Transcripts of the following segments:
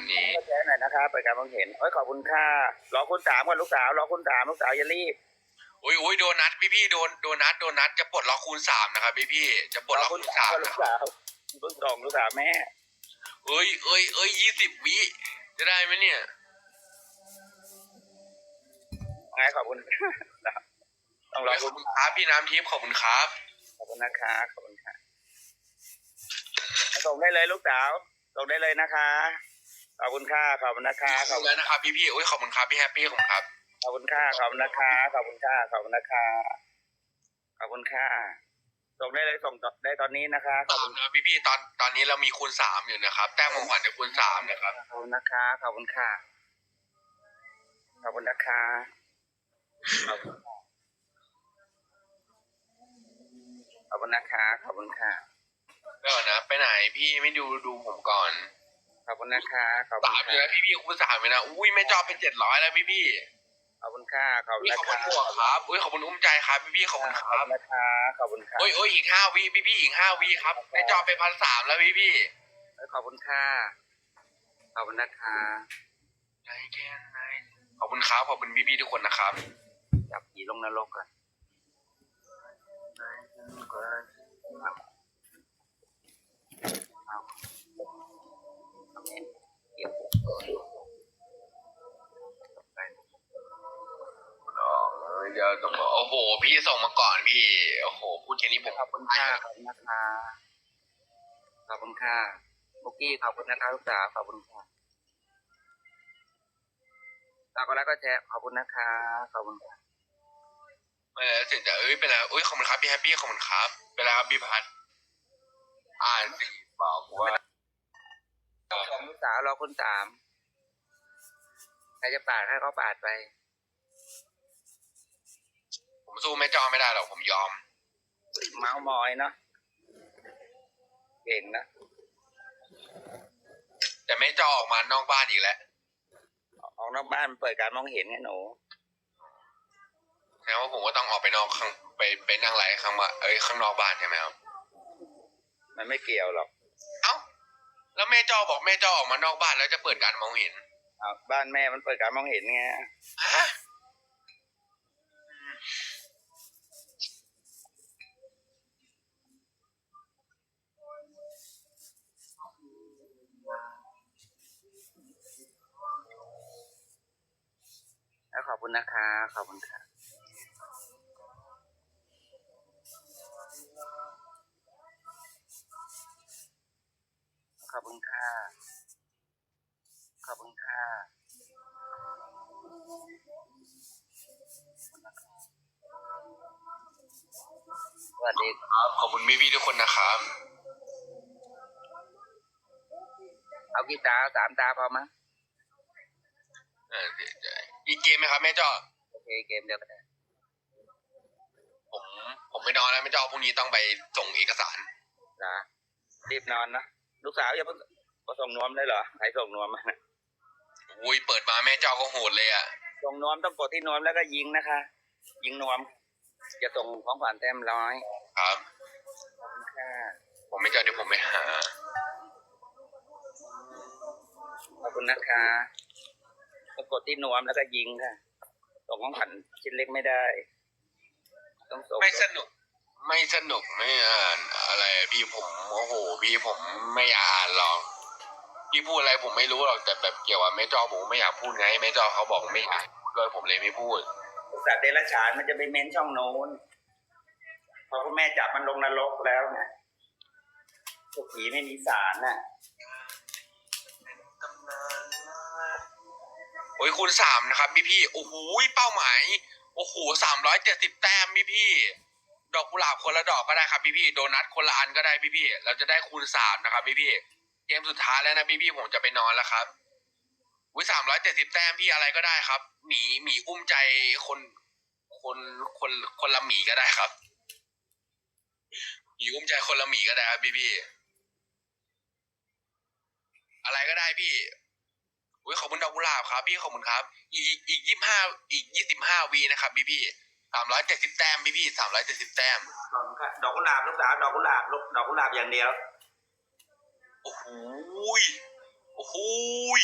วันนี้ก็แชร์หน่อยนะครับเปิดการมองเห็นเอ้ยขอบคุณค่ะรอคุณสามก่อนลูกสาวรอคุณสามลูกสาวอย่ารีบอุ้ยอุ้ยโดนัทพี่พี่ๆโดนโดนัทโดนัทจะปลดล็อกคูณสามนะครับพี่พี่ๆจะปลดรอล็อกคุคูณณสาสามมก่อนลูนะกสาวเพิ่งส่งลูกสาวแม่เอ้ยเอ้ยเอ้ยยี่สิบวิจะได้ไหมเนี่ยไงขอบคุณต้องรอขคุอบณคุณครับพี่น้ำทิพย์ขอบคุณครับ ขอบคุณนะคะขอบคุณค่ะส่งได้เลยลูกสาวส่งได้เลยนะคะ ขอบคุณค่ะขอบคุณนะคะขขออบบคุคุณณนะครับพี่พี่ๆอุ้ยขอบคุณครับพี่แฮปปี้ขอบคุณครับ ขอบคุณค่ะขอบคุณนะคะขอบคุณค่ะขอบคุณนะคะขอบคุณค่ะส่งได้เลยส่งได้ตอนนี้นะคะขอบตาคุมณนะพี่พี่ๆตอนตอนนี้เรามีคูณสามอยู่นะครับ แต้มของขวัญจะคูณสามนะครับ ขอบคุณนะคะขอบคุณค่ะขอบคุณนะคะขอบคุณค่ะขอบคุณนะคะขอบคุณค่ะ เดี๋ยวนะ ไปไหนพี่ไม่ดูดูผมก่อนข อบคุณนะคะขอบคุสาณมเลยค่ะนะพี่พี่ๆคูณสามเลยนะอุ้ยไม่จอบเป็นเจ็ดร้อยแล้วพี่พี่ขอบคุณค่ะขอบๆคุอุ้ณยนะขอบคุคะณหัวครับอุ้ยขอบคุณอุ้มใจครับพี่พี่ๆขอบคุณคขอบรับคุณนะคะขอบคุณค่ะโอ้ยโอ้ยอีกห้าวิพี่พี่ๆอีกห้าวิครับไม่จอบเป็นพันสามแล้วพี่พี่ขอบคุณค่ะขอบคุณนะคะๆใจแค่ไหนขอบคุณครับขอบคุณพี่พี่ๆทุกคนนะครับ จับผีลงนรกก่อนเอาเอาเองเกี่ยวไป เดี๋ยวต้องบอกโอ้โห พี่ส่งมาก่อนพี่ โอ้โห พูดแค่ นี้ผมขอบคุณค่ะขอบคุณนะคะขอบคุณค่ะบุกกี้ขอบคุณนะคะลูกสาวขอบคุณค่ะตากแล้วก็แชร์ขอบคุณนะคะขอบคุณค่ะไม่แล้วเสร็จจะเอ้ยเป็นไรเอ้ยขอบคุณครับพี่แฮปปี้ขอบคุณครับเป็นไรครับพี่พัดอ่านสิบอกว่าสองลูกสาวรอคนสามใครจะปาดให้เขาปาดไป ผมสู้แม่จอไม่ได้หรอกผมยอม เมาส์มอยเนาะเก่งนะแต่แม่จอออกมานอกบ้านอีกแล้วออกนอกบ้านเปิดการมองเห็นไงหนูแสดงว่าผมก็ต้องออกไปนอกข้างไปไปนั่งไลฟ์ข้างบ้านเอ้ยข้างนอกบ้านใช่ไหมครับมันไม่เกี่ยวหรอกเอ้าแล้วแม่จอบอกแม่จอออกมานอกบ้านแล้วจะเปิดการมองเห็นอ้าวบ้านแม่มันเปิดการมองเห็นไง ฮะ แล้วขอบ คุณนะคะ ขอบคุณค่ะ ขอบคุณค่ะ ขอบคุณค่ะสวัสดีครับ ขอบคุณพี่พี่ๆทุกคนนะครับ เอากี่ตาเอาสามตาพอมั้งเออเดี๋ยวเดี๋ยว อีกเกมไหมครับแม่จอโอเคเกมเดียวกันได้ผมผมไม่นอนแล้วแม่จอพรุ่งนี้ต้องไปส่งเอกสารนะรีบนอนนะลูกสาวอย่าเพิ่งก็ส่งนวมได้เหรอใครส่งนวมมาอุ้ยเปิดมาแม่เจ้าก็โหดเลยอะส่งนวมต้องกดที่นวมแล้วก็ยิงนะคะ ยิงนวมจะส่งของขวัญเต็มร้อยครับขอบคุณค่ะผมไม่เจ้าเดี๋ยวผมไปหาขอบคุณนะคะต้อง กดที่นวมแล้วก็ยิงค่ะส่งของขวัญชิ้นเล็กไม่ได้ ต้องส่งไม่สนุก ไม่สนุกไม่อ่านอะไรอะพี่ผมโอ้โหพี่ผมไม่อยากอ่านหรอกพี่พูดอะไรผมไม่รู้หรอกแต่แบบเกี่ยวกับแม่จอผมไม่อยากพูดไงแม่จอเขาบอกไม่อยากพูดด้วยผมเลยไม่พูดสัตว์เดรัจฉานมันจะไปเม้นช่องโน้นพอคุณแม่จับมันลงนรกแล้วไงพวกผีไม่มีสารน่ะ โอ้ยคูณสามนะครับพี่พี่โอ้โหเป้าหมายโอ้โหสามร้อยเจ็ดสิบแต้มพี่พี่ดอกกุหลาบคนละดอกก็ได้ครับพี่พี่โดนัทคนละอันก็ได้พี่พี่เราจะได้คูณสามนะครับพี่พี่เกมสุดท้ายแล้วนะพี่พี่ผมจะไปนอนแล้วครับวิสามร้อยเจ็ดสิบแต้มพี่อะไรก็ได้ครับหมีหมีอุ้มใจคนคนคนคนละหมีก็ได้ครับหมีอุ้มใจคนละหมีก็ได้ครับพี่พี่อะไรก็ได้พี่ อุ้ยขอบคุณดอกกุหลาบครับพี่ขอบคุณครับ อีกอีกยี่ห้าอีกยี่สิบห้าวีนะครับพี่พี่สามร้อยเจ็ดสิบแต้มพี่พี่สามร้อยเจ็ดสิบแต้มดอกกุหลาบลูกสาวดอกกุหลาบลูกดอกกุหลาบอย่างเดียวโอ้โหยโอ้โหย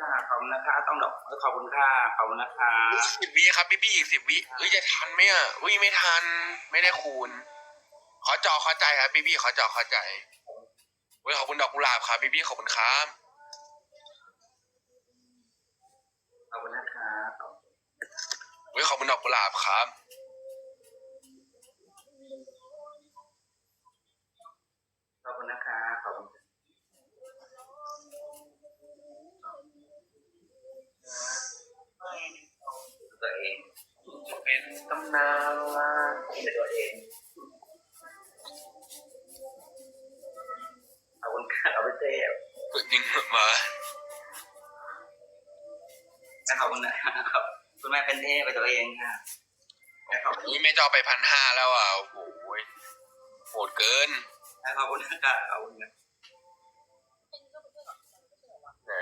ค่ะขอบคุณนะคะต้องดอกขอบคุณค่ะขอบคุณนะคะสิบวิครับพี่พี่อีกสิบวิเฮ้ยจะทันไหมอะอุ้ยไม่ทัน ไม่ได้คูณ ขอจอขอใจครับพี่พี่ขอจอขอใจเฮ้ยขอบคุณดอกกุหลาบครับพี่พี่ขอบคุณครับ ขอบคุณนะคะขอบเฮ้ยขอบคุณดอกกุหลาบครับ ขอบคุณนะคะขอบ คุณนะครับคุณแม่เป็นเทพไปตัวเองค่ะและขอบคุณอุ้ยแม่จอไปพันห้าแล้วอะโอ้โหโหดเกินและขอบคุณนะคะขอบคุณนะ ไหน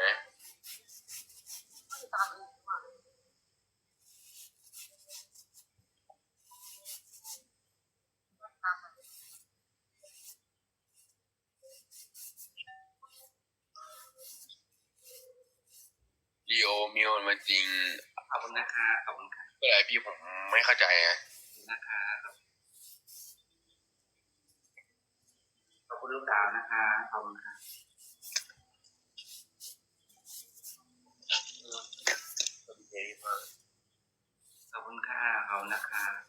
ลี โอมิโอนมาจริงขอบคุณนะคะขอบคุณค่ะเมื่อไหร่พี่ผมไม่เข้าใจไงขอบคุณนะคะขอบคุณลูกสาวนะคะขอบคุณค่ะขอบคุณค่ะขอบคุณนะคะ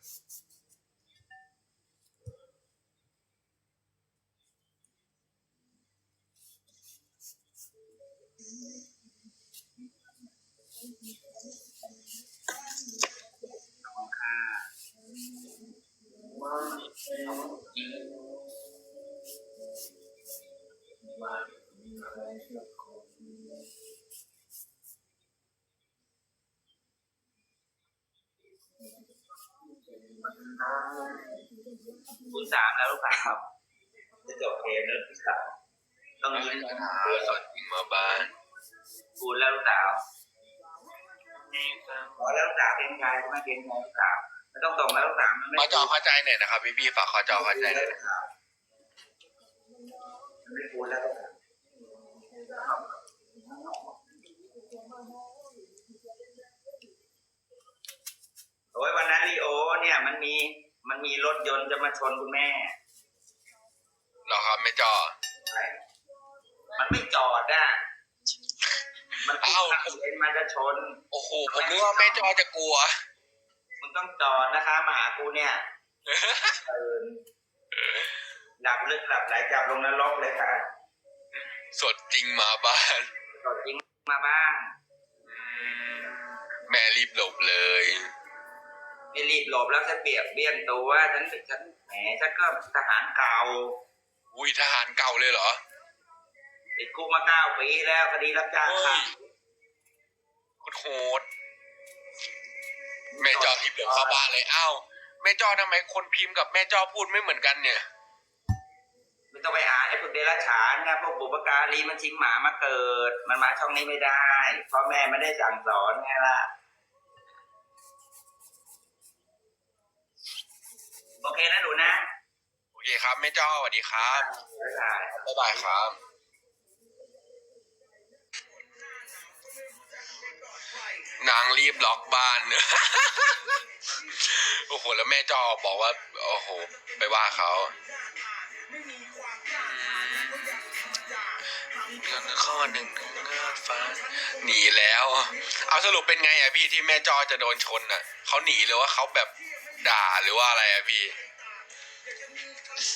คุณสามแล้วลูกสาวจะจบเกมแล้วลูกสาวต้องยืนหาสดจริงมาบ้านคุณแล้วลูกสาวขอแล้วลูกสาวเกรงใจคุณแม่เกรงใจลูกสาวไม่ต้องส่งแล้วลูกสาวมันไม่ขอจอเข้าใจหน่อยนะครับพี่พี่ฝากขอจอเข้าใจหน่อยลูกสาวมันไม่คุณแล้วลูกสาว โอ้ยวันนั้นลีโอเนี่ยมันมีมันมีรถยนต์จะมาชนคุณแม่เหรอครับแม่จอมันไม่จอดอะมันพุ่งเอ้าข้ามเลนมาจะชน โอ้โหผมนึกว่าแม่จอจะกลัวมึงต้องจอดนะคะมาหากูเนี่ยตื่นหลับลึกหลับไหลจับลงนรกเลยค่ะ สดจริงมาบ้านจอดจริงมาบ้างแม่รีบหลบเลย ไม่รีบหลบแล้วฉันเบียดเบี้ยนตัวฉันฉันแหมฉันก็ทหารเก่าอุ้ยทหารเก่าเลยเหรอติดคุกมาเก้าปีแล้วคดีรับจ้างเฮ้ค่ะยโคตรโหดแม่จอรีบหลบเข้าบ้านเลยอ้าวแม่จอทำไมคนพิมพ์กับแม่จอพูดไม่เหมือนกันเนี่ยไม่ต้องไปอ่านไอ้พวกเดรัจฉานนะพวกบุปการีมันชิงหมามาเกิด มันมาช่องนี้ไม่ได้เพราะแม่ไม่ได้สั่งสอนไงล่ะ โอเคนะหนูนะโอเคครับแม่จ้อสวัสดีครับบ๊ายบายบ๊ายบายครับนางรีบล็อกบ้าน โอ้โห แล้วแม่จอบอกว่า โอ้โห ไปว่าเขาเงินข้อหนึ่งหนึ่งเงินฟ้า หนีแล้ว เอาสรุปเป็นไงอะพี่ที่แม่จอจะโดนชนอะเขาหนีหรือว่าเขาแบบ ด่าหรือว่าอะไรอะพี่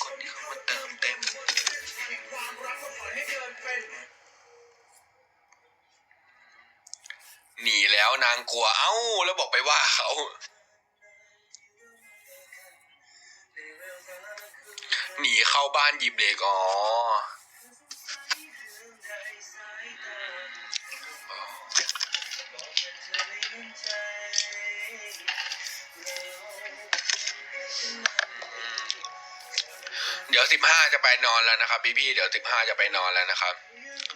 คนที่เขามาเติมเต็ม หนีแล้วนางกลัวเอ้า แล้วบอกไปว่าเขาหนีเข้าบ้านหยิบเด็กอ๋อ เดี๋ยวสิบห้าจะไปนอนแล้วนะครับ พี่พี่เดี๋ยวสิบห้าจะไปนอนแล้วนะครับ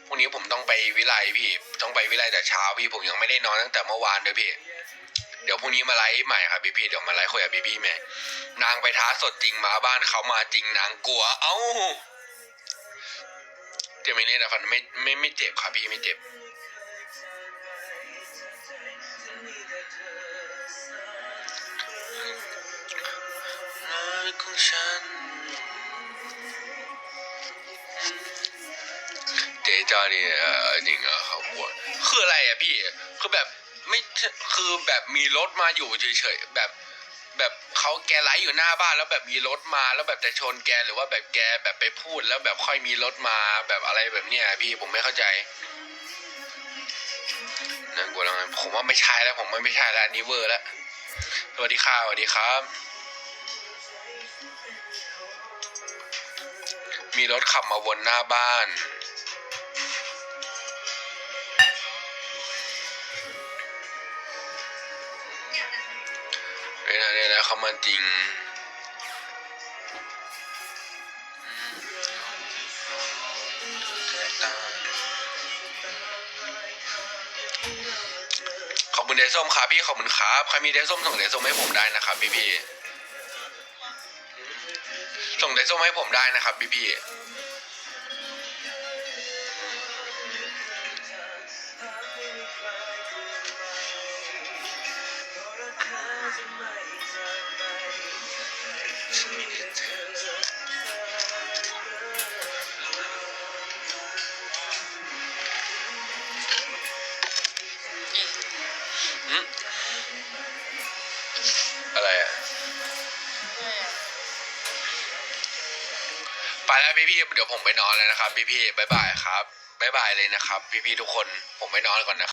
พรุ่งนี้ผมต้องไปวิไลพี่ ต้องไปวิไลแต่เช้าพี่ผมยังไม่ได้นอนตั้งแต่เมื่อวานด้วยพี่ เดี๋ยวพรุ่งนี้มาไลฟ์ใหม่ครับพี่พี่เดี๋ยวมาไลฟ์คุยกับพี่พี่ๆใหม่นางไปท้าสดจริงมาบ้านเขามาจริงนางกลัว เอ้าเจ็บไหมเนี่ยนะฟันไม่ไม่ไม่เจ็บครับพี่ไม่เจ็บของฉัน จจอนี่จริงเหรอเขาปวคืออะไรอะพี่ คือแบบไม่คือแบบมีรถมาอยู่เฉยๆแบบแบบเขาแกไลฟ์อยู่หน้าบ้านแล้วแบบมีรถมาแล้วแบบจะชนแกหรือว่าแบบแกแบบไปพูดแล้วแบบค่อยมีรถมาแบบอะไรแบบเนี้ยพี่ผมไม่เข้าใจนั่นกูแล้วไงผมว่าไม่ใช่แล้วผมว่าไม่ใช่แล้วอันนี้เวอร์แล้วสวัสดีค่ะสวัสดีครับ มีรถขับมาวนหน้าบ้าน เขามันจริงขอบคุณเดส้มครับพี่ขอบคุณครับใครมีเดส้มส่งเดส้มให้ผมได้นะครับพี่พี่ส่งเดส้มให้ผมได้นะครับพี่พี่ พี่พี่ๆเดี๋ยวผมไปนอนแล้วนะครับ พี่พี่ๆบ๊ายบายครับบ๊ายบายเลยนะครับ พี่พี่ๆทุกคนผมไปนอนก่อนนะครับ